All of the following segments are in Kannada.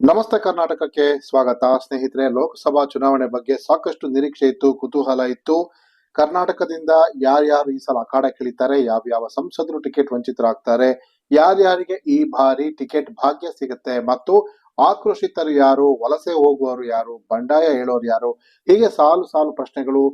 ನಮಸ್ತೆ ಕರ್ನಾಟಕಕ್ಕೆ ಸ್ವಾಗತ. ಸ್ನೇಹಿತರೆ, ಲೋಕಸಭಾ ಚುನಾವಣೆ ಬಗ್ಗೆ ಸಾಕಷ್ಟು ನಿರೀಕ್ಷೆ ಇತ್ತು, ಕುತೂಹಲ ಇತ್ತು. ಕರ್ನಾಟಕದಿಂದ ಯಾರ್ಯಾರು ಈ ಸಲ ಅಖಾಡಕ್ಕಿಳಿತಾರೆ ಯಾವ್ಯಾವ ಸಂಸದರು ಟಿಕೆಟ್ ವಂಚಿತರಾಗ್ತಾರೆ, ಯಾರ್ಯಾರಿಗೆ ಈ ಬಾರಿ ಟಿಕೆಟ್ ಭಾಗ್ಯ ಸಿಗುತ್ತೆ ಮತ್ತು ಆಕ್ರೋಶಿತರು ಯಾರು, ವಲಸೆ ಹೋಗುವವರು ಯಾರು, ಬಂಡಾಯ ಹೇಳೋರು ಯಾರು, ಹೀಗೆ ಸಾಲು ಸಾಲು ಪ್ರಶ್ನೆಗಳು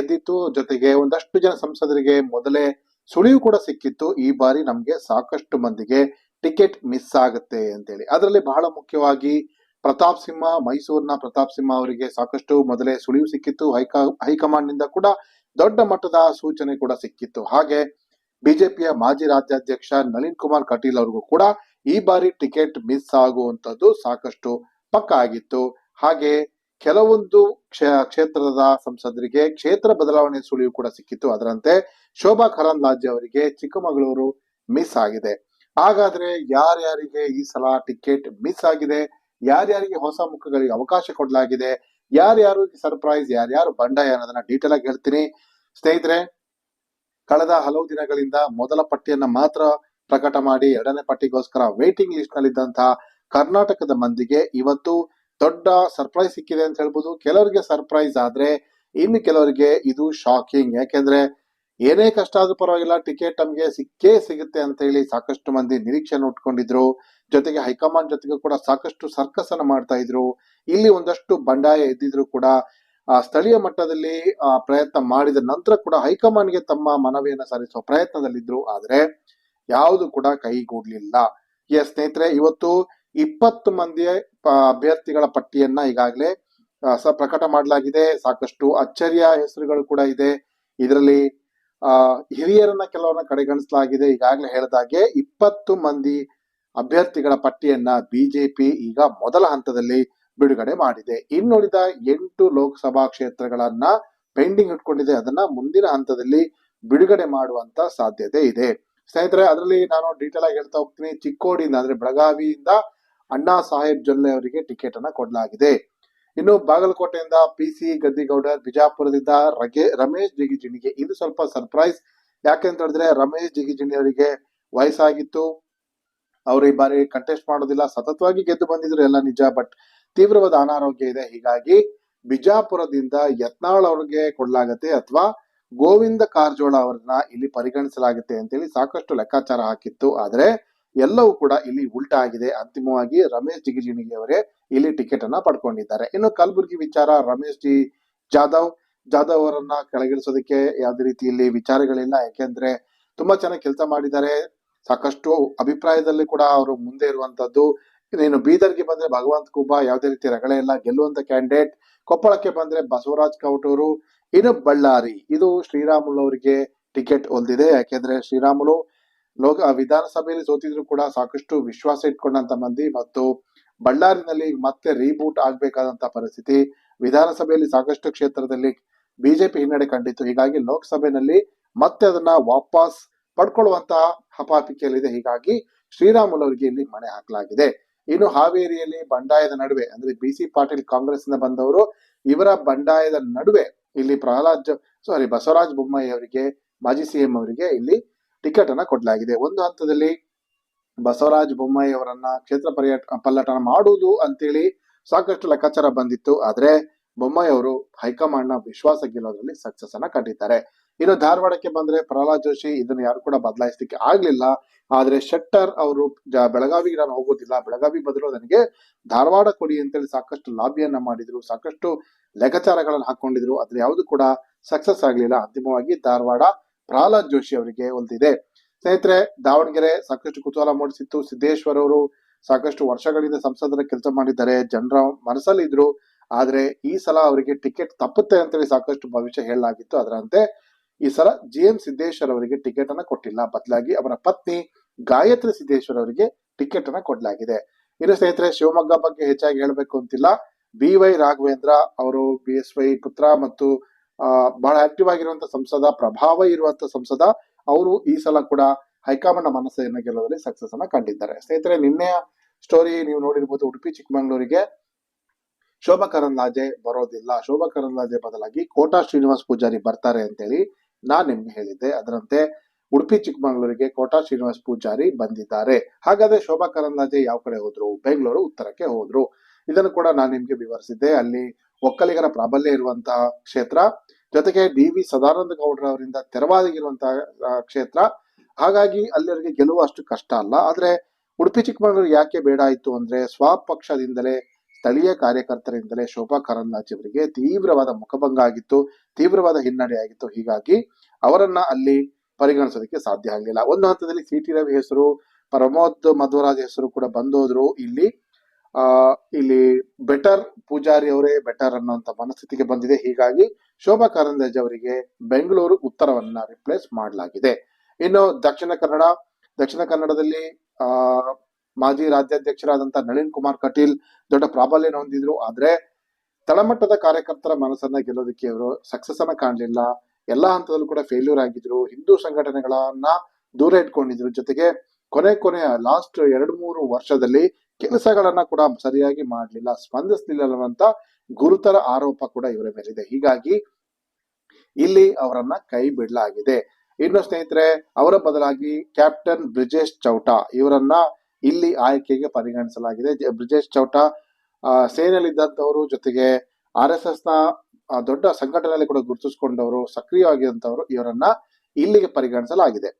ಎದ್ದಿತ್ತು. ಜೊತೆಗೆ ಒಂದಷ್ಟು ಜನ ಸಂಸದರಿಗೆ ಮೊದಲೇ ಸುಳಿವು ಕೂಡ ಸಿಕ್ಕಿತ್ತು. ಈ ಬಾರಿ ನಮ್ಗೆ ಸಾಕಷ್ಟು ಮಂದಿಗೆ ಟಿಕೆಟ್ ಮಿಸ್ ಆಗುತ್ತೆ ಅಂತೇಳಿ. ಅದರಲ್ಲಿ ಬಹಳ ಮುಖ್ಯವಾಗಿ ಪ್ರತಾಪ್ ಸಿಂಹ, ಮೈಸೂರಿನ ಪ್ರತಾಪ್ ಸಿಂಹ ಅವರಿಗೆ ಸಾಕಷ್ಟು ಮೊದಲೇ ಸುಳಿವು ಸಿಕ್ಕಿತ್ತು. ಹೈಕ ಹೈಕಮಾಂಡ್ನಿಂದ ಕೂಡ ದೊಡ್ಡ ಮಟ್ಟದ ಸೂಚನೆ ಕೂಡ ಸಿಕ್ಕಿತ್ತು. ಹಾಗೆ ಬಿಜೆಪಿಯ ಮಾಜಿ ರಾಜ್ಯಾಧ್ಯಕ್ಷ ನಳಿನ್ ಕುಮಾರ್ ಕಟೀಲ್ ಅವ್ರಿಗೂ ಕೂಡ ಈ ಬಾರಿ ಟಿಕೆಟ್ ಮಿಸ್ ಆಗುವಂತದ್ದು ಸಾಕಷ್ಟು ಪಕ್ಕ ಆಗಿತ್ತು. ಹಾಗೆ ಕೆಲವೊಂದು ಕ್ಷೇ- ಕ್ಷೇತ್ರದ ಸಂಸದರಿಗೆ ಕ್ಷೇತ್ರ ಬದಲಾವಣೆ ಸುಳಿವು ಕೂಡ ಸಿಕ್ಕಿತ್ತು. ಅದರಂತೆ ಶೋಭಾ ಕರಂದ್ಲಾಜೆ ಅವರಿಗೆ ಚಿಕ್ಕಮಗಳೂರು ಮಿಸ್ ಆಗಿದೆ. ಹಾಗಾದ್ರೆ ಯಾರ್ಯಾರಿಗೆ ಈ ಸಲ ಟಿಕೆಟ್ ಮಿಸ್ ಆಗಿದೆ? ಯಾರ್ಯಾರಿಗೆ ಹೊಸ ಮುಖಗಳಿಗೆ ಅವಕಾಶ ಕೊಡಲಾಗಿದೆ? ಯಾರ್ಯಾರು ಸರ್ಪ್ರೈಸ್ ಯಾರ್ಯಾರು ಬಂಡಾಯ ಅನ್ನೋದನ್ನ ಡೀಟೇಲ್ ಆಗಿ ಹೇಳ್ತೀನಿ. ಸ್ನೇಹಿತರೆ, ಕಳೆದ ಹಲವು ದಿನಗಳಿಂದ ಮೊದಲ ಪಟ್ಟಿಯನ್ನ ಮಾತ್ರ ಪ್ರಕಟ ಮಾಡಿ ಎರಡನೇ ಪಟ್ಟಿಗೋಸ್ಕರ ವೇಟಿಂಗ್ ಲಿಸ್ಟ್ ನಲ್ಲಿದ್ದಂತಹ ಕರ್ನಾಟಕದ ಮಂದಿಗೆ ಇವತ್ತು ದೊಡ್ಡ ಸರ್ಪ್ರೈಸ್ ಸಿಕ್ಕಿದೆ ಅಂತ ಹೇಳ್ಬೋದು. ಕೆಲವರಿಗೆ ಸರ್ಪ್ರೈಸ್ ಆದ್ರೆ ಇನ್ನು ಕೆಲವರಿಗೆ ಇದು ಶಾಕಿಂಗ್ ಯಾಕೆಂದ್ರೆ ಏನೇ ಕಷ್ಟ ಆದ್ರೂ ಪರವಾಗಿಲ್ಲ ಟಿಕೆಟ್ ನಮ್ಗೆ ಸಿಕ್ಕೇ ಸಿಗುತ್ತೆ ಅಂತ ಹೇಳಿ ಸಾಕಷ್ಟು ಮಂದಿ ನಿರೀಕ್ಷೆಯನ್ನು ಉಟ್ಕೊಂಡಿದ್ರು. ಜೊತೆಗೆ ಹೈಕಮಾಂಡ್ ಜೊತೆಗೆ ಕೂಡ ಸಾಕಷ್ಟು ಸರ್ಕಸ್ ಅನ್ನ ಮಾಡ್ತಾ ಇದ್ರು. ಇಲ್ಲಿ ಒಂದಷ್ಟು ಬಂಡಾಯ ಎದ್ದಿದ್ರು ಕೂಡ ಸ್ಥಳೀಯ ಮಟ್ಟದಲ್ಲಿ ಪ್ರಯತ್ನ ಮಾಡಿದ ನಂತರ ಕೂಡ ಹೈಕಮಾಂಡ್ಗೆ ತಮ್ಮ ಮನವಿಯನ್ನು ಸಲ್ಲಿಸುವ ಪ್ರಯತ್ನದಲ್ಲಿದ್ರು. ಆದ್ರೆ ಯಾವುದು ಕೂಡ ಕೈಗೂಡ್ಲಿಲ್ಲ. ಎಸ್, ಸ್ನೇಹಿತರೆ, ಇವತ್ತು ಇಪ್ಪತ್ತು ಮಂದಿ ಅಭ್ಯರ್ಥಿಗಳ ಪಟ್ಟಿಯನ್ನ ಈಗಾಗಲೇ ಪ್ರಕಟ ಮಾಡಲಾಗಿದೆ. ಸಾಕಷ್ಟು ಅಚ್ಚರಿಯ ಹೆಸರುಗಳು ಕೂಡ ಇದೆ. ಇದರಲ್ಲಿ ಆ, ಹಿರಿಯರನ್ನ ಕೆಲವರನ್ನ ಕಡೆಗಣಿಸಲಾಗಿದೆ. ಈಗಾಗಲೇ ಹೇಳಿದಾಗೆ ಇಪ್ಪತ್ತು ಮಂದಿ ಅಭ್ಯರ್ಥಿಗಳ ಪಟ್ಟಿಯನ್ನ ಬಿಜೆಪಿ ಈಗ ಮೊದಲ ಹಂತದಲ್ಲಿ ಬಿಡುಗಡೆ ಮಾಡಿದೆ. ಇನ್ನುಳಿದ ಎಂಟು ಲೋಕಸಭಾ ಕ್ಷೇತ್ರಗಳನ್ನ ಪೆಂಡಿಂಗ್ ಇಟ್ಕೊಂಡಿದೆ. ಅದನ್ನ ಮುಂದಿನ ಹಂತದಲ್ಲಿ ಬಿಡುಗಡೆ ಮಾಡುವಂತ ಸಾಧ್ಯತೆ ಇದೆ. ಸ್ನೇಹಿತರೆ, ಅದರಲ್ಲಿ ನಾನು ಡೀಟೇಲ್ ಆಗಿ ಹೇಳ್ತಾ ಹೋಗ್ತೀನಿ. ಚಿಕ್ಕೋಡಿಯಿಂದ ಅಂದ್ರೆ ಬೆಳಗಾವಿಯಿಂದ ಅಣ್ಣಾ ಸಾಹೇಬ್ ಜೊಲ್ಲೆ ಅವರಿಗೆ ಟಿಕೆಟ್ ಅನ್ನ ಕೊಡಲಾಗಿದೆ. ಇನ್ನು ಬಾಗಲಕೋಟೆಯಿಂದ ಪಿ ಸಿ ಗದ್ದಿಗೌಡರ್ ಬಿಜಾಪುರದಿಂದ ರಗೆ, ರಮೇಶ್ ಜಿಗಿಜಿಣಿಗೆ ಇದು ಸ್ವಲ್ಪ ಸರ್ಪ್ರೈಸ್ ಯಾಕೆಂತ ಹೇಳಿದ್ರೆ ರಮೇಶ್ ಜಿಗಿಜಿಣಿ ಅವರಿಗೆ ವಯಸ್ಸಾಗಿತ್ತು. ಅವರು ಈ ಬಾರಿ ಕಂಟೆಸ್ಟ್ ಮಾಡೋದಿಲ್ಲ. ಸತತವಾಗಿ ಗೆದ್ದು ಬಂದಿದ್ರು ಎಲ್ಲ ನಿಜ ಬಟ್ ತೀವ್ರವಾದ ಅನಾರೋಗ್ಯ ಇದೆ. ಹೀಗಾಗಿ ಬಿಜಾಪುರದಿಂದ ಯತ್ನಾಳ್ ಅವ್ರಿಗೆ ಕೊಡ್ಲಾಗತ್ತೆ ಅಥವಾ ಗೋವಿಂದ ಕಾರಜೋಳ ಅವ್ರನ್ನ ಇಲ್ಲಿ ಪರಿಗಣಿಸಲಾಗುತ್ತೆ ಅಂತೇಳಿ ಸಾಕಷ್ಟು ಲೆಕ್ಕಾಚಾರ ಹಾಕಿತ್ತು. ಆದ್ರೆ ಎಲ್ಲವೂ ಕೂಡ ಇಲ್ಲಿ ಉಲ್ಟಾ ಆಗಿದೆ. ಅಂತಿಮವಾಗಿ ರಮೇಶ್ ಜಿಗಿಜಿಣಿಗೆ ಅವರೇ ಇಲ್ಲಿ ಟಿಕೆಟ್ ಅನ್ನ ಪಡ್ಕೊಂಡಿದ್ದಾರೆ. ಇನ್ನು ಕಲಬುರಗಿ ವಿಚಾರ, ರಮೇಶ್ ಜಿ ಜಾಧವ್ ಜಾಧವ್ ಅವರನ್ನ ಕೆಳಗಿಳಿಸೋದಕ್ಕೆ ಯಾವುದೇ ರೀತಿಯಲ್ಲಿ ವಿಚಾರಗಳಿಲ್ಲ. ಯಾಕೆಂದ್ರೆ ತುಂಬಾ ಚೆನ್ನಾಗಿ ಕೆಲಸ ಮಾಡಿದ್ದಾರೆ. ಸಾಕಷ್ಟು ಅಭಿಪ್ರಾಯದಲ್ಲಿ ಕೂಡ ಅವರು ಮುಂದೆ ಇರುವಂತದ್ದು. ಇನ್ನು ಬೀದರ್ಗೆ ಬಂದ್ರೆ ಭಗವಂತ ಕುಬ್ಬ ಯಾವುದೇ ರೀತಿ ರಗಳೆ ಇಲ್ಲ. ಗೆಲ್ಲುವಂತ ಕ್ಯಾಂಡಿಡೇಟ್ ಕೊಪ್ಪಳಕ್ಕೆ ಬಂದ್ರೆ ಬಸವರಾಜ್ ಕೌಟೂರು, ಇನ್ನು ಬಳ್ಳಾರಿ. ಇದು ಶ್ರೀರಾಮುಲು ಅವರಿಗೆ ಟಿಕೆಟ್ ಹೊಂದಿದೆ ಯಾಕೆಂದ್ರೆ ಶ್ರೀರಾಮುಲು ಲೋಕ ವಿಧಾನಸಭೆಯಲ್ಲಿ ಸೋತಿದ್ರು ಕೂಡ ಸಾಕಷ್ಟು ವಿಶ್ವಾಸ ಇಟ್ಕೊಂಡಂತ ಮಂದಿ ಮತ್ತು ಬಳ್ಳಾರಿನಲ್ಲಿ ಮತ್ತೆ ರೀಬೂಟ್ ಆಗ್ಬೇಕಾದಂತ ಪರಿಸ್ಥಿತಿ. ವಿಧಾನಸಭೆಯಲ್ಲಿ ಸಾಕಷ್ಟು ಕ್ಷೇತ್ರದಲ್ಲಿ ಬಿಜೆಪಿ ಹಿನ್ನಡೆ ಕಂಡಿತ್ತು. ಹೀಗಾಗಿ ಲೋಕಸಭೆಯಲ್ಲಿ ಮತ್ತೆ ಅದನ್ನ ವಾಪಸ್ ಪಡ್ಕೊಳ್ಳುವಂತಹ ಹಪಾಪಿಕೆಯಲ್ಲಿದೆ. ಹೀಗಾಗಿ ಶ್ರೀರಾಮುಲು ಅವರಿಗೆ ಇಲ್ಲಿ ಮಣೆ ಹಾಕಲಾಗಿದೆ. ಇನ್ನು ಹಾವೇರಿಯಲ್ಲಿ ಬಂಡಾಯದ ನಡುವೆ, ಅಂದ್ರೆ ಬಿ ಸಿ ಪಾಟೀಲ್ ಕಾಂಗ್ರೆಸ್ ಇಂದ ಬಂದವರು, ಇವರ ಬಂಡಾಯದ ನಡುವೆ ಇಲ್ಲಿ ಪ್ರಹ್ಲಾದ್ ಸಾರಿ ಬಸವರಾಜ ಬೊಮ್ಮಾಯಿ ಅವರಿಗೆ, ಮಾಜಿ ಸಿಎಂ ಅವರಿಗೆ ಇಲ್ಲಿ ಟಿಕೆಟ್ ಅನ್ನ ಕೊಡಲಾಗಿದೆ. ಒಂದು ಹಂತದಲ್ಲಿ ಬಸವರಾಜ ಬೊಮ್ಮಾಯಿ ಅವರನ್ನ ಕ್ಷೇತ್ರ ಪರ್ಯಟ, ಪಲ್ಲಟನ ಮಾಡುವುದು ಅಂತೇಳಿ ಸಾಕಷ್ಟು ಲೆಕ್ಕಾಚಾರ ಬಂದಿತ್ತು. ಆದ್ರೆ ಬೊಮ್ಮಾಯಿ ಅವರು ಹೈಕಮಾಂಡ್ನ ವಿಶ್ವಾಸ ಗೆಲ್ಲೋದ್ರಲ್ಲಿ ಸಕ್ಸಸ್ ಅನ್ನ ಕಂಡಿದ್ದಾರೆ. ಇನ್ನು ಧಾರವಾಡಕ್ಕೆ ಬಂದ್ರೆ ಪ್ರಹ್ಲಾದ್ ಜೋಶಿ ಇದನ್ನು ಯಾರು ಕೂಡ ಬದಲಾಯಿಸಲಿಕ್ಕೆ ಆಗ್ಲಿಲ್ಲ. ಆದ್ರೆ ಶೆಟ್ಟರ್ ಅವರು ಬೆಳಗಾವಿಗೆ ನಾನು ಹೋಗೋದಿಲ್ಲ. ಬೆಳಗಾವಿ ಬದಲು ನನಗೆ ಧಾರವಾಡ ಕೊಡಿ ಅಂತೇಳಿ ಸಾಕಷ್ಟು ಲಾಬಿಯನ್ನ ಮಾಡಿದ್ರು. ಸಾಕಷ್ಟು ಲೆಕ್ಕಾಚಾರಗಳನ್ನು ಹಾಕೊಂಡಿದ್ರು. ಅದ್ರ ಯಾವುದು ಕೂಡ ಸಕ್ಸಸ್ ಆಗ್ಲಿಲ್ಲ. ಅಂತಿಮವಾಗಿ ಧಾರವಾಡ ಪ್ರಹ್ಲಾದ್ ಜೋಶಿ ಅವರಿಗೆ ಒಲಿದಿದೆ ಸ್ನೇಹಿತರೆ, ದಾವಣಗೆರೆ ಸಾಕಷ್ಟು ಕುತೂಹಲ ಮೂಡಿಸಿತ್ತು. ಸಿದ್ದೇಶ್ವರ್ ಅವರು ಸಾಕಷ್ಟು ವರ್ಷಗಳಿಂದ ಸಂಸದರ ಕೆಲಸ ಮಾಡಿದ್ದಾರೆ. ಜನರ ಮನಸ್ಸಲ್ಲಿ ಇದ್ರು. ಆದ್ರೆ ಈ ಸಲ ಅವರಿಗೆ ಟಿಕೆಟ್ ತಪ್ಪುತ್ತೆ ಅಂತೇಳಿ ಸಾಕಷ್ಟು ಭವಿಷ್ಯ ಹೇಳಲಾಗಿತ್ತು. ಅದರಂತೆ ಈ ಸಲ ಜಿ ಎಂ ಸಿದ್ದೇಶ್ವರ್ ಅವರಿಗೆ ಟಿಕೆಟ್ ಅನ್ನ ಕೊಟ್ಟಿಲ್ಲ. ಬದಲಾಗಿ ಅವರ ಪತ್ನಿ ಗಾಯತ್ರಿ ಸಿದ್ದೇಶ್ವರ್ ಅವರಿಗೆ ಟಿಕೆಟ್ ಅನ್ನ ಕೊಡಲಾಗಿದೆ. ಇನ್ನು ಸ್ನೇಹಿತರೆ, ಶಿವಮೊಗ್ಗ ಬಗ್ಗೆ ಹೆಚ್ಚಾಗಿ ಹೇಳಬೇಕು ಅಂತಿಲ್ಲ. ಬಿ ವೈ ರಾಘವೇಂದ್ರ ಅವರು, ಬಿ ಎಸ್ ವೈ ಪುತ್ರ ಮತ್ತು ಬಹಳ ಆಕ್ಟಿವ್ ಆಗಿರುವಂತ ಸಂಸದ, ಪ್ರಭಾವ ಇರುವಂತ ಸಂಸದ, ಅವರು ಈ ಸಲ ಕೂಡ ಹೈಕಮಾಂಡ್ ಮನಸ್ಸನ್ನ ಗೆಲ್ಲೋದರಲ್ಲಿ ಸಕ್ಸಸ್ ಅನ್ನ ಕಂಡಿದ್ದಾರೆ. ಸ್ನೇಹಿತರೆ ನಿನ್ನೆಯ ಸ್ಟೋರಿ ನೀವು ನೋಡಿರ್ಬೋದು ಉಡುಪಿ, ಚಿಕ್ಕಮಗಳೂರಿಗೆ. ಶೋಭಾ ಕರಂದ್ಲಾಜೆ ಬರೋದಿಲ್ಲ. ಶೋಭಾ ಕರಂದ್ಲಾಜೆ ಬದಲಾಗಿ ಕೋಟಾ ಶ್ರೀನಿವಾಸ್ ಪೂಜಾರಿ ಬರ್ತಾರೆ ಅಂತೇಳಿ ನಾನ್ ನಿಮ್ಗೆ ಹೇಳಿದ್ದೆ. ಅದರಂತೆ ಉಡುಪಿ, ಚಿಕ್ಕಮಗಳೂರಿಗೆ ಕೋಟಾ ಶ್ರೀನಿವಾಸ್ ಪೂಜಾರಿ ಬಂದಿದ್ದಾರೆ. ಹಾಗಾದ್ರೆ ಶೋಭಾ ಕರಂದ್ಲಾಜೆ ಯಾವ ಕಡೆ ಹೋದ್ರು? ಬೆಂಗಳೂರು, ಉತ್ತರಕ್ಕೆ ಹೋದ್ರು. ಇದನ್ನು ಕೂಡ ನಾನು ನಿಮ್ಗೆ ವಿವರಿಸಿದ್ದೆ. ಅಲ್ಲಿ ಒಕ್ಕಲಿಗರ ಪ್ರಾಬಲ್ಯ ಇರುವಂತಹ ಕ್ಷೇತ್ರ ಜೊತೆಗೆ ಡಿ ವಿ ಸದಾನಂದ ಗೌಡ್ರ ಅವರಿಂದ ತೆರವಾಗಿರುವಂತಹ ಆ, ಕ್ಷೇತ್ರ. ಹಾಗಾಗಿ ಅಲ್ಲಿವರಿಗೆ ಗೆಲುವು ಅಷ್ಟು ಕಷ್ಟ ಅಲ್ಲ. ಆದ್ರೆ ಉಡುಪಿ ಚಿಕ್ಕಮಗಳೂರು ಯಾಕೆ ಬೇಡ ಆಯ್ತು ಅಂದ್ರೆ ಸ್ವಪಕ್ಷದಿಂದಲೇ ಸ್ಥಳೀಯ ಕಾರ್ಯಕರ್ತರಿಂದಲೇ ಶೋಭಾ ಕರಂದ್ಲಾಜೆ ಅವರಿಗೆ ತೀವ್ರವಾದ ಮುಖಭಂಗ ಆಗಿತ್ತು ತೀವ್ರವಾದ ಹಿನ್ನಡೆ ಆಗಿತ್ತು. ಹೀಗಾಗಿ ಅವರನ್ನ ಅಲ್ಲಿ ಪರಿಗಣಿಸೋದಕ್ಕೆ ಸಾಧ್ಯ ಆಗಲಿಲ್ಲ. ಒಂದು ಹಂತದಲ್ಲಿ ಸಿ ಟಿ ರವಿ ಹೆಸರು ಪ್ರಮೋದ್ ಮಧ್ವರಾಜ್ ಹೆಸರು ಕೂಡ ಬಂದೋದ್ರು ಇಲ್ಲಿ. ಆ, ಇಲ್ಲಿ ಬೆಟರ್ ಪೂಜಾರಿ ಅವರೇ ಬೆಟರ್ ಅನ್ನುವಂತ ಮನಸ್ಥಿತಿಗೆ ಬಂದಿದೆ. ಹೀಗಾಗಿ ಶೋಭಾ ಕರಂದ್ಲಾಜೆ ಅವರಿಗೆ ಬೆಂಗಳೂರು ಉತ್ತರವನ್ನ ರಿಪ್ಲೇಸ್ ಮಾಡಲಾಗಿದೆ. ಇನ್ನು ದಕ್ಷಿಣ ಕನ್ನಡ, ದಕ್ಷಿಣ ಕನ್ನಡದಲ್ಲಿ, ಆ, ಮಾಜಿ ರಾಜ್ಯಾಧ್ಯಕ್ಷರಾದಂತ ನಳಿನ್ ಕುಮಾರ್ ಕಟೀಲ್ ದೊಡ್ಡ ಪ್ರಾಬಲ್ಯನ ಹೊಂದಿದ್ರು ಆದ್ರೆ ತಳಮಟ್ಟದ ಕಾರ್ಯಕರ್ತರ ಮನಸ್ಸನ್ನ ಗೆಲ್ಲೋದಕ್ಕೆ ಅವರು ಸಕ್ಸಸ್ ಅನ್ನ ಕಾಣಲಿಲ್ಲ. ಎಲ್ಲಾ ಹಂತದಲ್ಲೂ ಕೂಡ ಫೇಲ್ಯೂರ್ ಆಗಿದ್ರು. ಹಿಂದೂ ಸಂಘಟನೆಗಳನ್ನ ದೂರ ಇಟ್ಕೊಂಡಿದ್ರು. ಜೊತೆಗೆ ಕೊನೆ ಕೊನೆಯ ಲಾಸ್ಟ್ ಎರಡು ಮೂರು ವರ್ಷದಲ್ಲಿ ಕೆಲಸಗಳನ್ನ ಕೂಡ ಸರಿಯಾಗಿ ಮಾಡಲಿಲ್ಲ ಸ್ಪಂದಿಸಲಿಲ್ಲ ಅನ್ನುವಂತ ಗುರುತರ ಆರೋಪ ಕೂಡ ಇವರ ಮೇಲಿದೆ. ಹೀಗಾಗಿ ಇಲ್ಲಿ ಅವರನ್ನ ಕೈ ಬಿಡಲಾಗಿದೆ. ಇನ್ನು ಸ್ನೇಹಿತರೆ, ಅವರ ಬದಲಾಗಿ ಕ್ಯಾಪ್ಟನ್ ಬ್ರಿಜೇಶ್ ಚೌಟಾ ಇವರನ್ನ ಇಲ್ಲಿ ಆಯ್ಕೆಗೆ ಪರಿಗಣಿಸಲಾಗಿದೆ. ಬ್ರಿಜೇಶ್ ಚೌಟಾ ಸೇನೆಯಲ್ಲಿದ್ದಂಥವರು ಜೊತೆಗೆ ಆರ್ ಎಸ್ ಎಸ್ನ ದೊಡ್ಡ ಸಂಘಟನೆಯಲ್ಲಿ ಕೂಡ ಗುರುತಿಸಿಕೊಂಡವರು, ಸಕ್ರಿಯವಾಗಿದ್ದಂಥವರು ಇವರನ್ನ ಇಲ್ಲಿಗೆ ಪರಿಗಣಿಸಲಾಗಿದೆ.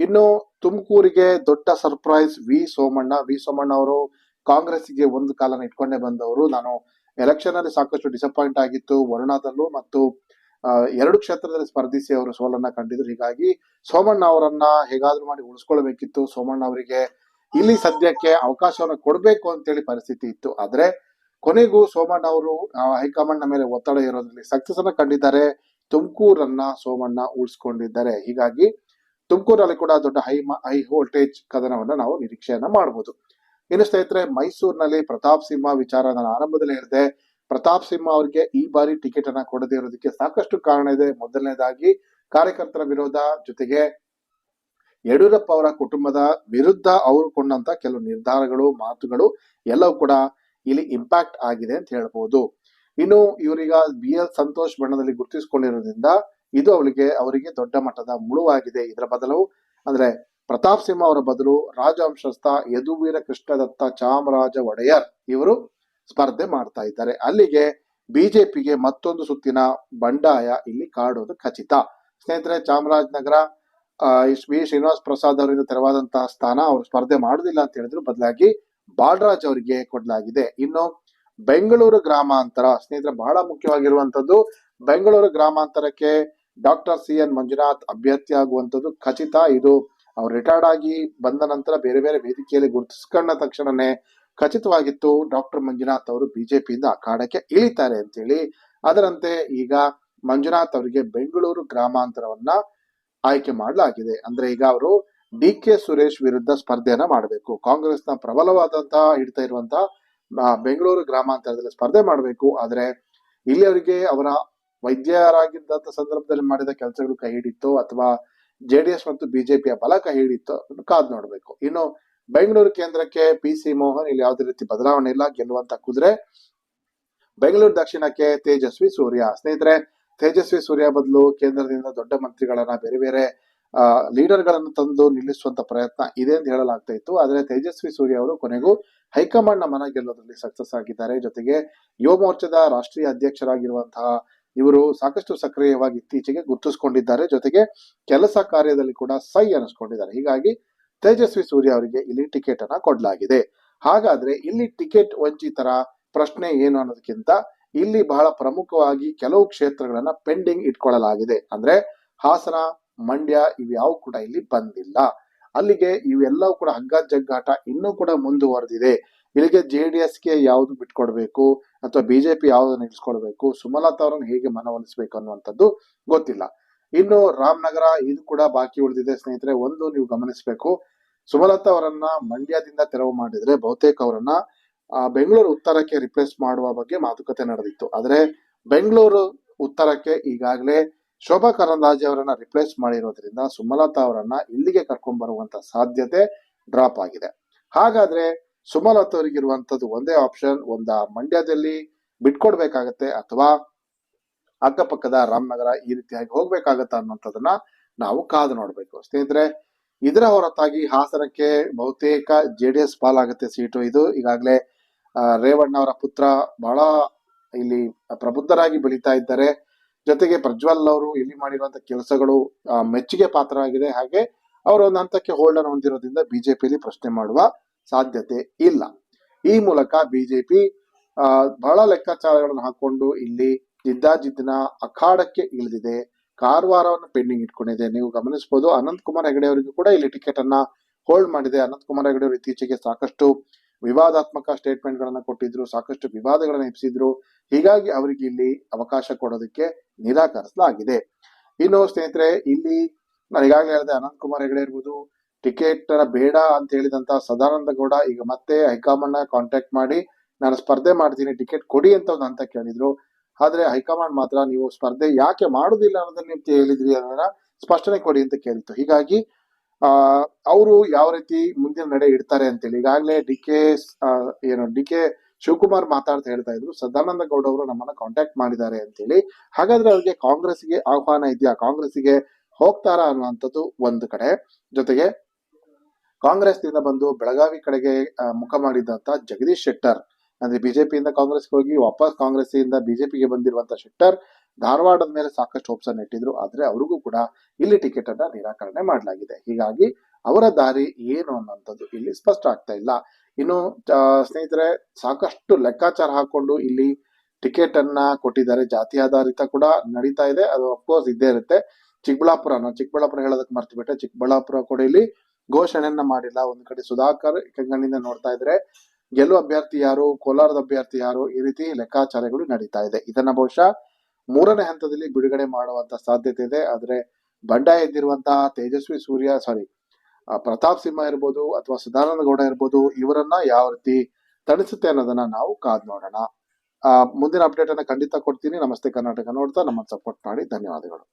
ಇನ್ನು ತುಮಕೂರಿಗೆ ದೊಡ್ಡ surprise V Somanna. V Somanna ಅವರು ಕಾಂಗ್ರೆಸ್ಗೆ ಒಂದು ಕಾಲನ ಇಟ್ಕೊಂಡೇ ಬಂದವರು. ನಾನು ಎಲೆಕ್ಷನ್ ಅಲ್ಲಿ ಸಾಕಷ್ಟು ಡಿಸಪಾಯಿಂಟ್ ಆಗಿತ್ತು. ವರುಣಾದಲ್ಲೂ ಮತ್ತು ಎರಡು ಕ್ಷೇತ್ರದಲ್ಲಿ ಸ್ಪರ್ಧಿಸಿ ಅವರು ಸೋಲನ್ನ ಕಂಡಿದ್ರು. ಹೀಗಾಗಿ ಸೋಮಣ್ಣ ಅವರನ್ನ ಹೇಗಾದ್ರೂ ಮಾಡಿ ಉಳಿಸ್ಕೊಳ್ಬೇಕಿತ್ತು. ಸೋಮಣ್ಣ ಅವರಿಗೆ ಇಲ್ಲಿ ಸದ್ಯಕ್ಕೆ ಅವಕಾಶವನ್ನು ಕೊಡಬೇಕು ಅಂತೇಳಿ ಪರಿಸ್ಥಿತಿ ಇತ್ತು. ಆದ್ರೆ ಕೊನೆಗೂ ಸೋಮಣ್ಣ ಅವರು ಹೈಕಮಾಂಡ್ನ ಮೇಲೆ ಒತ್ತಡ ಇರೋದ್ರಲ್ಲಿ ಸಕ್ಸಸ್ ಅನ್ನ ಕಂಡಿದ್ದಾರೆ. ತುಮಕೂರನ್ನ ಸೋಮಣ್ಣ ಉಳಿಸ್ಕೊಂಡಿದ್ದಾರೆ. ಹೀಗಾಗಿ ತುಮಕೂರಲ್ಲಿ ಕೂಡ ದೊಡ್ಡ ಹೈ ಹೈ ವೋಲ್ಟೇಜ್ ಕದನವನ್ನ ನಾವು ನಿರೀಕ್ಷೆಯನ್ನ ಮಾಡಬಹುದು ಇನ್ನು ಸ್ನೇಹಿತರೆ, ಮೈಸೂರಿನಲ್ಲಿ ಪ್ರತಾಪ್ ಸಿಂಹ ವಿಚಾರ ನಾನು ಆರಂಭದಲ್ಲಿ ಹೇಳಿದೆ, ಪ್ರತಾಪ್ ಸಿಂಹ ಅವರಿಗೆ ಈ ಬಾರಿ ಟಿಕೆಟ್ ಅನ್ನ ಕೊಡದೇ ಇರೋದಕ್ಕೆ ಸಾಕಷ್ಟು ಕಾರಣ ಇದೆ. ಮೊದಲನೇದಾಗಿ, ಕಾರ್ಯಕರ್ತರ ವಿರೋಧ ಜೊತೆಗೆ ಯಡಿಯೂರಪ್ಪ ಅವರ ಕುಟುಂಬದ ವಿರುದ್ಧ ಅವರು ಕೊಂಡಂತ ಕೆಲವು ನಿರ್ಧಾರಗಳು, ಮಾತುಗಳು ಎಲ್ಲವೂ ಕೂಡ ಇಲ್ಲಿ ಇಂಪ್ಯಾಕ್ಟ್ ಆಗಿದೆ ಅಂತ ಹೇಳ್ಬೋದು. ಇನ್ನು ಇವರೀಗ ಬಿ ಎಲ್ ಸಂತೋಷ್ ಬಣ್ಣದಲ್ಲಿ ಗುರುತಿಸಿಕೊಂಡಿರೋದ್ರಿಂದ ಇದು ಅವಳಿಗೆ, ಅವರಿಗೆ ದೊಡ್ಡ ಮಟ್ಟದ ಮುಳುವಾಗಿದೆ. ಇದರ ಬದಲು ಅಂದ್ರೆ ಪ್ರತಾಪ್ ಸಿಂಹ ಅವರ ಬದಲು ರಾಜವಂಶಸ್ಥ ಯದುವೀರ ಕೃಷ್ಣದತ್ತ ಚಾಮರಾಜ ಒಡೆಯರ್ ಇವರು ಸ್ಪರ್ಧೆ ಮಾಡ್ತಾ ಇದ್ದಾರೆ. ಅಲ್ಲಿಗೆ ಬಿಜೆಪಿಗೆ ಮತ್ತೊಂದು ಸುತ್ತಿನ ಬಂಡಾಯ ಇಲ್ಲಿ ಕಾಡೋದು ಖಚಿತ. ಸ್ನೇಹಿತರೆ ಚಾಮರಾಜನಗರ ವಿ ಶ್ರೀನಿವಾಸ್ ಪ್ರಸಾದ್ ಅವರಿಂದ ತೆರವಾದಂತಹ ಸ್ಥಾನ ಅವರು ಸ್ಪರ್ಧೆ ಮಾಡುದಿಲ್ಲ ಅಂತ ಹೇಳಿದ್ರು. ಬದಲಾಗಿ ಬಾಲರಾಜ್ ಅವರಿಗೆ ಕೊಡಲಾಗಿದೆ. ಇನ್ನು ಬೆಂಗಳೂರು ಗ್ರಾಮಾಂತರ, ಸ್ನೇಹಿತರೆ, ಬಹಳ ಮುಖ್ಯವಾಗಿರುವಂತದ್ದು ಬೆಂಗಳೂರು ಗ್ರಾಮಾಂತರಕ್ಕೆ ಡಾಕ್ಟರ್ ಸಿ ಎನ್ ಮಂಜುನಾಥ್ ಅಭ್ಯರ್ಥಿ ಆಗುವಂಥದ್ದು ಖಚಿತ. ಇದು ಅವ್ರು ರಿಟೈರ್ಡ್ ಆಗಿ ಬಂದ ನಂತರ ಬೇರೆ ಬೇರೆ ವೇದಿಕೆಯಲ್ಲಿ ಗುರುತಿಸ್ಕೊಂಡ ತಕ್ಷಣನೇ ಖಚಿತವಾಗಿತ್ತು. ಡಾಕ್ಟರ್ ಮಂಜುನಾಥ್ ಅವರು ಬಿಜೆಪಿಯಿಂದ ಅಖಾಡಕ್ಕೆ ಇಳಿತಾರೆ ಅಂತೇಳಿ. ಅದರಂತೆ ಈಗ ಮಂಜುನಾಥ್ ಅವರಿಗೆ ಬೆಂಗಳೂರು ಗ್ರಾಮಾಂತರವನ್ನ ಆಯ್ಕೆ ಮಾಡಲಾಗಿದೆ. ಅಂದ್ರೆ ಈಗ ಅವರು ಡಿ ಕೆ ಸುರೇಶ್ ವಿರುದ್ಧ ಸ್ಪರ್ಧೆಯನ್ನ ಮಾಡಬೇಕು. ಕಾಂಗ್ರೆಸ್ನ ಪ್ರಬಲವಾದಂತಹ ಹಿಡಿತ ಇರುವಂತಹ ಬೆಂಗಳೂರು ಗ್ರಾಮಾಂತರದಲ್ಲಿ ಸ್ಪರ್ಧೆ ಮಾಡಬೇಕು. ಆದ್ರೆ ಇಲ್ಲಿ ಅವರಿಗೆ ಅವರ ವೈದ್ಯರಾಗಿದ್ದಂತ ಸಂದರ್ಭದಲ್ಲಿ ಮಾಡಿದ ಕೆಲಸಗಳು ಕೈ ಹಿಡಿತೋ ಅಥವಾ ಎಸ್ ಮತ್ತು ಬಿಜೆಪಿಯ ಬಲ ಕೈ ಹಿಡಿತೋ ಕಾದ್ ನೋಡ್ಬೇಕು. ಇನ್ನು ಬೆಂಗಳೂರು ಕೇಂದ್ರಕ್ಕೆ ಪಿ ಸಿ ಮೋಹನ್ ಇಲ್ಲಿ ಯಾವುದೇ ರೀತಿ ಬದಲಾವಣೆ ಇಲ್ಲ. ಗೆಲ್ಲುವಂತ ಕುದುರೆ. ಬೆಂಗಳೂರು ದಕ್ಷಿಣಕ್ಕೆ ತೇಜಸ್ವಿ ಸೂರ್ಯ. ಸ್ನೇಹಿತರೆ, ತೇಜಸ್ವಿ ಸೂರ್ಯ ಬದಲು ಕೇಂದ್ರದಿಂದ ದೊಡ್ಡ ಮಂತ್ರಿಗಳನ್ನ ಬೇರೆ ಬೇರೆ ಲೀಡರ್ಗಳನ್ನು ತಂದು ನಿಲ್ಲಿಸುವಂತ ಪ್ರಯತ್ನ ಇದೆ ಅಂತ ಹೇಳಲಾಗ್ತಾ ಇತ್ತು. ಆದ್ರೆ ತೇಜಸ್ವಿ ಸೂರ್ಯ ಅವರು ಕೊನೆಗೂ ಹೈಕಮಾಂಡ್ನ ಮನ ಗೆಲ್ಲೋದ್ರಲ್ಲಿ ಸಕ್ಸಸ್ ಆಗಿದ್ದಾರೆ. ಜೊತೆಗೆ ಯುವ ಮೋರ್ಚಾದ ರಾಷ್ಟ್ರೀಯ ಅಧ್ಯಕ್ಷರಾಗಿರುವಂತಹ ಇವರು ಸಾಕಷ್ಟು ಸಕ್ರಿಯವಾಗಿ ಇತ್ತೀಚೆಗೆ ಗುರುತಿಸಿಕೊಂಡಿದ್ದಾರೆ. ಜೊತೆಗೆ ಕೆಲಸ ಕಾರ್ಯದಲ್ಲಿ ಕೂಡ ಸೈ ಅನಿಸ್ಕೊಂಡಿದ್ದಾರೆ. ಹೀಗಾಗಿ ತೇಜಸ್ವಿ ಸೂರ್ಯ ಅವರಿಗೆ ಇಲ್ಲಿ ಟಿಕೆಟ್ ಅನ್ನ ಕೊಡಲಾಗಿದೆ. ಹಾಗಾದ್ರೆ ಇಲ್ಲಿ ಟಿಕೆಟ್ ವಂಚಿತರ ಪ್ರಶ್ನೆ ಏನು ಅನ್ನೋದಕ್ಕಿಂತ ಇಲ್ಲಿ ಬಹಳ ಪ್ರಮುಖವಾಗಿ ಕೆಲವು ಕ್ಷೇತ್ರಗಳನ್ನ ಪೆಂಡಿಂಗ್ ಇಟ್ಕೊಳ್ಳಲಾಗಿದೆ. ಅಂದ್ರೆ ಹಾಸನ, ಮಂಡ್ಯ ಇವ್ಯಾವು ಕೂಡ ಇಲ್ಲಿ ಬಂದಿಲ್ಲ. ಅಲ್ಲಿಗೆ ಇವೆಲ್ಲವೂ ಕೂಡ ಹಗ್ಗ ಜಗ್ಗಾಟ ಇನ್ನೂ ಕೂಡ ಮುಂದುವರೆದಿದೆ. ಇಲ್ಲಿಗೆ ಜೆ ಡಿ ಎಸ್ಗೆ ಯಾವ್ದು ಬಿಟ್ಕೊಡ್ಬೇಕು? ಅಥವಾ ಬಿಜೆಪಿ ಯಾವ್ದು ಇಳಿಸ್ಕೊಡ್ಬೇಕು? ಸುಮಲತಾ ಅವರನ್ನು ಹೇಗೆ ಮನವೊಲಿಸಬೇಕು ಅನ್ನುವಂಥದ್ದು ಗೊತ್ತಿಲ್ಲ. ಇನ್ನು ರಾಮನಗರ, ಇದು ಕೂಡ ಬಾಕಿ ಉಳಿದಿದೆ ಸ್ನೇಹಿತರೆ, ಒಂದು ನೀವು ಗಮನಿಸಬೇಕು. ಸುಮಲತಾ ಅವರನ್ನ ಮಂಡ್ಯದಿಂದ ತೆರವು ಮಾಡಿದ್ರೆ ಬಹುತೇಕ ಅವರನ್ನ ಬೆಂಗಳೂರು ಉತ್ತರಕ್ಕೆ ರಿಪ್ಲೇಸ್ ಮಾಡುವ ಬಗ್ಗೆ ಮಾತುಕತೆ ನಡೆದಿತ್ತು. ಆದ್ರೆ ಬೆಂಗಳೂರು ಉತ್ತರಕ್ಕೆ ಈಗಾಗಲೇ ಶೋಭಾ ಕರಂದ್ಲಾಜೆ ಅವರನ್ನ ರಿಪ್ಲೇಸ್ ಮಾಡಿರೋದ್ರಿಂದ ಸುಮಲತಾ ಅವರನ್ನ ಇಲ್ಲಿಗೆ ಕರ್ಕೊಂಡ್ ಬರುವಂತ ಸಾಧ್ಯತೆ ಡ್ರಾಪ್ ಆಗಿದೆ. ಹಾಗಾದ್ರೆ ಸುಮಲತಾ ಅವರಿಗೆ ಇರುವಂತದ್ದು ಒಂದೇ ಆಪ್ಷನ್ ಒಂದ ಮಂಡ್ಯದಲ್ಲಿ ಬಿಟ್ಕೊಡ್ಬೇಕಾಗತ್ತೆ ಅಥವಾ ಅಕ್ಕಪಕ್ಕದ ರಾಮನಗರ ಈ ರೀತಿಯಾಗಿ ಹೋಗ್ಬೇಕಾಗತ್ತ ಅನ್ನೋಂಥದ್ದನ್ನ ನಾವು ಕಾದು ನೋಡ್ಬೇಕು. ಸ್ನೇಹಿತರೆ, ಇದರ ಹೊರತಾಗಿ ಹಾಸನಕ್ಕೆ ಬಹುತೇಕ ಜೆ ಡಿ ಎಸ್ ಪಾಲಾಗುತ್ತೆ ಸೀಟು ಇದು. ಈಗಾಗಲೇ ರೇವಣ್ಣ ಅವರ ಪುತ್ರ ಬಹಳ ಇಲ್ಲಿ ಪ್ರಬುದ್ಧರಾಗಿ ಬೆಳೀತಾ ಇದ್ದಾರೆ. ಜೊತೆಗೆ ಪ್ರಜ್ವಲ್ ಅವರು ಇಲ್ಲಿ ಮಾಡಿರುವಂತ ಕೆಲಸಗಳು ಮೆಚ್ಚುಗೆ ಪಾತ್ರ ಆಗಿದೆ ಹಾಗೆ ಅವರು ಒಂದು ಹಂತಕ್ಕೆ ಹೋಲ್ಡ್ ಅನ್ನು ಹೊಂದಿರೋದ್ರಿಂದ ಬಿಜೆಪಿಯಲ್ಲಿ ಪ್ರಶ್ನೆ ಮಾಡುವ ಸಾಧ್ಯತೆ ಇಲ್ಲ. ಈ ಮೂಲಕ ಬಿಜೆಪಿ ಬಹಳ ಲೆಕ್ಕಾಚಾರಗಳನ್ನು ಹಾಕೊಂಡು ಇಲ್ಲಿ ಜಿದ್ದಾಜಿದ್ದಿನ ಅಖಾಡಕ್ಕೆ ಇಳಿದಿದೆ. ಕಾರವಾರವನ್ನು ಪೆಂಡಿಂಗ್ ಇಟ್ಕೊಂಡಿದೆ. ನೀವು ಗಮನಿಸಬಹುದು, ಅನಂತ್ ಕುಮಾರ್ ಹೆಗಡೆ ಅವರಿಗೂ ಕೂಡ ಇಲ್ಲಿ ಟಿಕೆಟ್ ಅನ್ನ ಹೋಲ್ಡ್ ಮಾಡಿದೆ. ಅನಂತ್ ಕುಮಾರ್ ಹೆಗಡೆ ಅವರು ಇತ್ತೀಚೆಗೆ ಸಾಕಷ್ಟು ವಿವಾದಾತ್ಮಕ ಸ್ಟೇಟ್ಮೆಂಟ್ ಗಳನ್ನ ಕೊಟ್ಟಿದ್ರು, ಸಾಕಷ್ಟು ವಿವಾದಗಳನ್ನ ಎಬ್ಸಿದ್ರು. ಹೀಗಾಗಿ ಅವರಿಗೆ ಇಲ್ಲಿ ಅವಕಾಶ ಕೊಡೋದಕ್ಕೆ ನಿರಾಕರಿಸಲಾಗಿದೆ. ಇನ್ನು ಸ್ನೇಹಿತರೆ, ಇಲ್ಲಿ ನಾನು ಈಗಾಗಲೇ ಹೇಳಿದೆ, ಅನಂತ್ ಕುಮಾರ್ ಹೆಗಡೆ ಇರ್ಬೋದು, ಟಿಕೆಟ್ ಬೇಡ ಅಂತ ಹೇಳಿದಂತ ಸದಾನಂದ ಗೌಡ, ಈಗ ಮತ್ತೆ ಹೈಕಮಾಂಡ್ನ ಕಾಂಟ್ಯಾಕ್ಟ್ ಮಾಡಿ, ನಾನು ಸ್ಪರ್ಧೆ ಮಾಡ್ತೀನಿ, ಟಿಕೆಟ್ ಕೊಡಿ ಅಂತ ಒಂದು ಅಂತ ಕೇಳಿದ್ರು. ಆದ್ರೆ ಹೈಕಮಾಂಡ್ ಮಾತ್ರ ನೀವು ಸ್ಪರ್ಧೆ ಯಾಕೆ ಮಾಡುದಿಲ್ಲ ಅನ್ನೋದನ್ನ ನೀವು ಹೇಳಿದ್ರಿ ಅದನ್ನ ಸ್ಪಷ್ಟನೆ ಕೊಡಿ ಅಂತ ಕೇಳಿತ್ತು. ಹೀಗಾಗಿ, ಆ, ಅವರು ಯಾವ ರೀತಿ ಮುಂದಿನ ನಡೆ ಇಡ್ತಾರೆ ಅಂತೇಳಿ, ಈಗಾಗಲೇ ಡಿ ಕೆ ಏನು, ಡಿ ಕೆ ಶಿವಕುಮಾರ್ ಮಾತಾಡ್ತಾ ಹೇಳ್ತಾ ಇದ್ರು, ಸದಾನಂದ ಗೌಡ ಅವರು ನಮ್ಮನ್ನ ಕಾಂಟ್ಯಾಕ್ಟ್ ಮಾಡಿದ್ದಾರೆ ಅಂತೇಳಿ. ಹಾಗಾದ್ರೆ ಅವ್ರಿಗೆ ಕಾಂಗ್ರೆಸ್ಗೆ ಆಹ್ವಾನ ಇದೆಯಾ? ಕಾಂಗ್ರೆಸ್ಗೆ ಹೋಗ್ತಾರಾ ಅನ್ನುವಂಥದ್ದು ಒಂದು ಕಡೆ. ಜೊತೆಗೆ ಕಾಂಗ್ರೆಸ್ನಿಂದ ಬಂದು ಬೆಳಗಾವಿ ಕಡೆಗೆ ಮುಖ ಮಾಡಿದಂತ ಜಗದೀಶ್ ಶೆಟ್ಟರ್. ಅಂದ್ರೆ ಬಿಜೆಪಿಯಿಂದ ಕಾಂಗ್ರೆಸ್ಗೆ ಹೋಗಿ ವಾಪಸ್ ಕಾಂಗ್ರೆಸ್ಸಿಂದ ಬಿಜೆಪಿಗೆ ಬಂದಿರುವಂತ ಶೆಟ್ಟರ್ ಧಾರವಾಡದ ಮೇಲೆ ಸಾಕಷ್ಟು ಹೋಪ್ಸ್ ಅನ್ನು ಇಟ್ಟಿದ್ರು. ಆದ್ರೆ ಅವ್ರಿಗೂ ಕೂಡ ಇಲ್ಲಿ ಟಿಕೆಟ್ ಅನ್ನ ನಿರಾಕರಣೆ ಮಾಡಲಾಗಿದೆ. ಹೀಗಾಗಿ ಅವರ ದಾರಿ ಏನು ಅನ್ನೋಂಥದ್ದು ಇಲ್ಲಿ ಸ್ಪಷ್ಟ ಆಗ್ತಾ ಇಲ್ಲ. ಇನ್ನು ಸ್ನೇಹಿತರೆ, ಸಾಕಷ್ಟು ಲೆಕ್ಕಾಚಾರ ಹಾಕೊಂಡು ಇಲ್ಲಿ ಟಿಕೆಟ್ ಅನ್ನ ಕೊಟ್ಟಿದ್ದಾರೆ. ಜಾತಿ ಆಧಾರಿತ ಕೂಡ ನಡೀತಾ ಇದೆ. ಅದು ಅಫ್ಕೋರ್ಸ್ ಇದ್ದೇ ಇರುತ್ತೆ. ಚಿಕ್ಕಬಳ್ಳಾಪುರ, ನಾನು ಚಿಕ್ಕಬಳ್ಳಾಪುರ ಹೇಳೋದಕ್ಕೆ ಮರ್ತು ಬಿಟ್ಟೆ ಚಿಕ್ಕಬಳ್ಳಾಪುರ ಕೂಡ ಇಲ್ಲಿ ಘೋಷಣೆಯನ್ನ ಮಾಡಿಲ್ಲ. ಒಂದ್ ಕಡೆ ಸುಧಾಕರ್ ನೋಡ್ತಾ ಇದ್ರೆ ಗೆಲ್ಲುವ ಅಭ್ಯರ್ಥಿ ಯಾರು, ಕೋಲಾರದ ಅಭ್ಯರ್ಥಿ ಯಾರು, ಈ ರೀತಿ ಲೆಕ್ಕಾಚಾರಗಳು ನಡೀತಾ ಇದೆ. ಇದನ್ನ ಬಹುಶಃ ಮೂರನೇ ಹಂತದಲ್ಲಿ ಬಿಡುಗಡೆ ಮಾಡುವಂತ ಸಾಧ್ಯತೆ ಇದೆ. ಆದ್ರೆ ಬಂಡಾಯ ಎದ್ದಿರುವಂತಹ ತೇಜಸ್ವಿ ಸೂರ್ಯ ಸಾರಿ ಪ್ರತಾಪ್ ಸಿಂಹ ಇರ್ಬೋದು ಅಥವಾ ಸದಾನಂದ ಗೌಡ ಇರ್ಬೋದು, ಇವರನ್ನ ಯಾವ ರೀತಿ ತಣಿಸುತ್ತೆ ಅನ್ನೋದನ್ನ ನಾವು ಕಾದ್ ನೋಡೋಣ. ಮುಂದಿನ ಅಪ್ಡೇಟ್ ಅನ್ನ ಖಂಡಿತ ಕೊಡ್ತೀನಿ. ನಮಸ್ತೆ ಕರ್ನಾಟಕ ನೋಡ್ತಾ, ನಮ್ಮನ್ನು ಸಪೋರ್ಟ್ ಮಾಡಿ. ಧನ್ಯವಾದಗಳು.